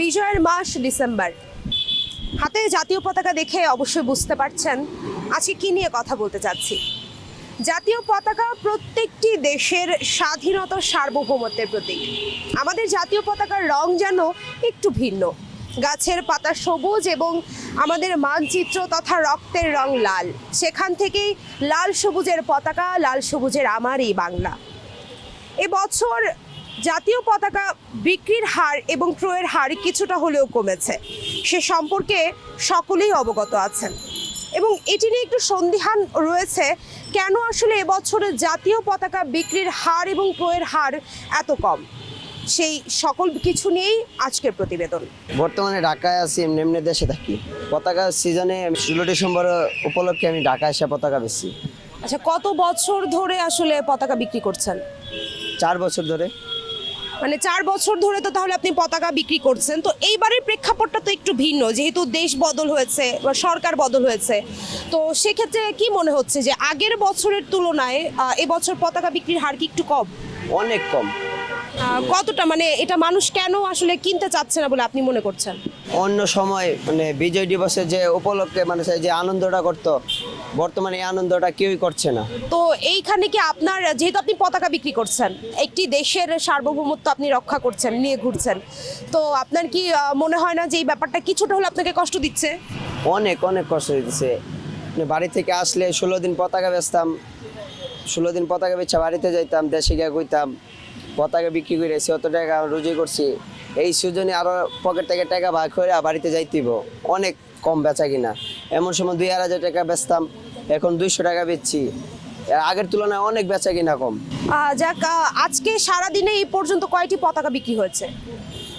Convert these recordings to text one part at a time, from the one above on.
বিজয়ের মাস ডিসেম্বর। হাতে জাতীয় পতাকা দেখে অবশ্যই বুঝতে পারছেন আজকে কি নিয়ে কথা বলতে চাচ্ছি। জাতীয় পতাকা প্রত্যেকটি দেশের স্বাধীনতা সার্বভৌমত্বের প্রতীক। আমাদের জাতীয় পতাকার রং যেন একটু ভিন্ন। গাছের পাতা সবুজ এবং আমাদের মানচিত্র তথা রক্তের রং লাল। সেখান থেকেই লাল সবুজের পতাকা, লাল সবুজের আমারই বাংলা। এবছর জাতীয় পতাকা বিক্রির হার এবং ক্রয়ের হার কিছুটা হলেও কমেছে। সে সম্পর্কে সকলেই অবগত আছেন। এবং এটি নিয়ে একটু সন্দিহান রয়েছে কেন আসলে এবছরে জাতীয় পতাকা বিক্রির হার এবং ক্রয়ের হার এত কম? সেই সকল কিছু নিয়েই আজকের প্রতিবেদন। বর্তমানে ঢাকায় আছি এমনি এমনি দেশে থাকি। পতাকা সিজনে ষোলো ডিসেম্বর উপলক্ষে আমি ঢাকায় এসে পতাকা বেশি আচ্ছা কত বছর ধরে আসলে পতাকা বিক্রি করছেন? চার বছর ধরে। মানে চার বছর ধরে তো তাহলে আপনি পতাকা বিক্রি করছেন। তো এইবারের প্রেক্ষাপটটা তো একটু ভিন্ন যেহেতু দেশ বদল হয়েছে বা সরকার বদল হয়েছে। তো সেক্ষেত্রে কি মনে হচ্ছে যে আগের বছরের তুলনায় এবছর পতাকা বিক্রির হার কি একটু কম? অনেক কম। কতটা? মানে এটা মানুষ কেন আসলে কিনতে চাচ্ছে না বলে আপনি মনে করছেন? অন্য সময় মানে বিজয় দিবসে যে উপলক্ষে মানে যে আনন্দটা করতো বর্তমানে এই আনন্দটা কেউই করছে না। তো এইখানে কি আপনার যেহেতু আপনি পতাকা বিক্রি করছেন একটি দেশের সার্বভৌমত্ব আপনি রক্ষা করছেন নিয়ে ঘুরছেন তো আপনার কি মনে হয় না যে এই ব্যাপারটা কিছুটা হলে আপনাকে কষ্ট দিচ্ছে? অনেক অনেক কষ্ট দিচ্ছে। মানে বাড়ি থেকে আসলে ষোলো দিন পতাকা বেচতাম ষোলো দিন পতাকা বেচা বাড়িতে যাইতাম দেশে গিয়ে কইতাম পতাকা বিক্রি করে এসে অত টাকা রুজি করছি। এই সুজনে আরও পকেট থেকে টাকা ভাগ করে বাড়িতে যাইতেইব। অনেক কম বেচা কিনা। এমন সময় দুই আড়াই হাজার টাকা বেচতাম এখন দুইশো টাকা বেচছি। আগের তুলনায় অনেক বেচা কিনা কম। যাক আজকে সারাদিনে এই পর্যন্ত কয়টি পতাকা বিক্রি হয়েছে?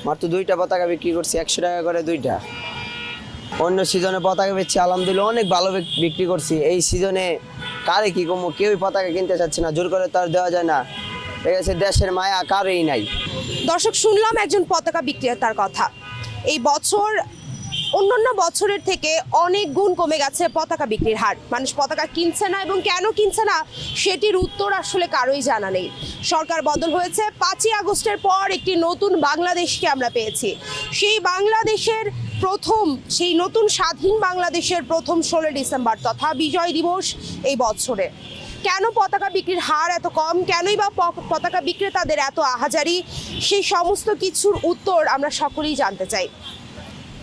মাত্র দুইটা পতাকা বিক্রি করছি একশো টাকা করে দুইটা। অন্য সিজনে পতাকা বেচছি আলহামদুলিল্লাহ অনেক ভালো বিক্রি করছি। এই সিজনে কারে কি কমো কেউই পতাকা কিনতে চাচ্ছে না জোর করে তো আর দেওয়া যায় না। ঠিক আছে দেশের মায়া কারেই নাই। দর্শক শুনলাম একজন পতাকা বিক্রেতার কথা। এই বছর অন্যান্য বছরের থেকে অনেক গুণ কমে গেছে পতাকা বিক্রির হার। মানুষ পতাকা কিনছে না এবং কেন কিনছে না, সেটির উত্তর আসলে কারোই জানা নেই। সরকার বদল হয়েছে। পাঁচই আগস্টের পর একটি নতুন বাংলাদেশকে আমরা পেয়েছি। সেই বাংলাদেশের প্রথম, সেই নতুন স্বাধীন বাংলাদেশের প্রথম ষোলো ডিসেম্বর তথা বিজয় দিবস এই বছরে। কেন পতাকা বিক্রির হার এত কম? কেনই বা পতাকা বিক্রেতাদের এত আহাজারি? সেই সমস্ত কিছুর উত্তর আমরা সকলেই জানতে চাই।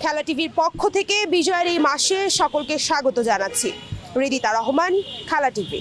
খেলা টিভির পক্ষ থেকে বিজয়ের এই মাসে সকলকে স্বাগত জানাচ্ছি। রিদিতা রহমান খেলা টিভি।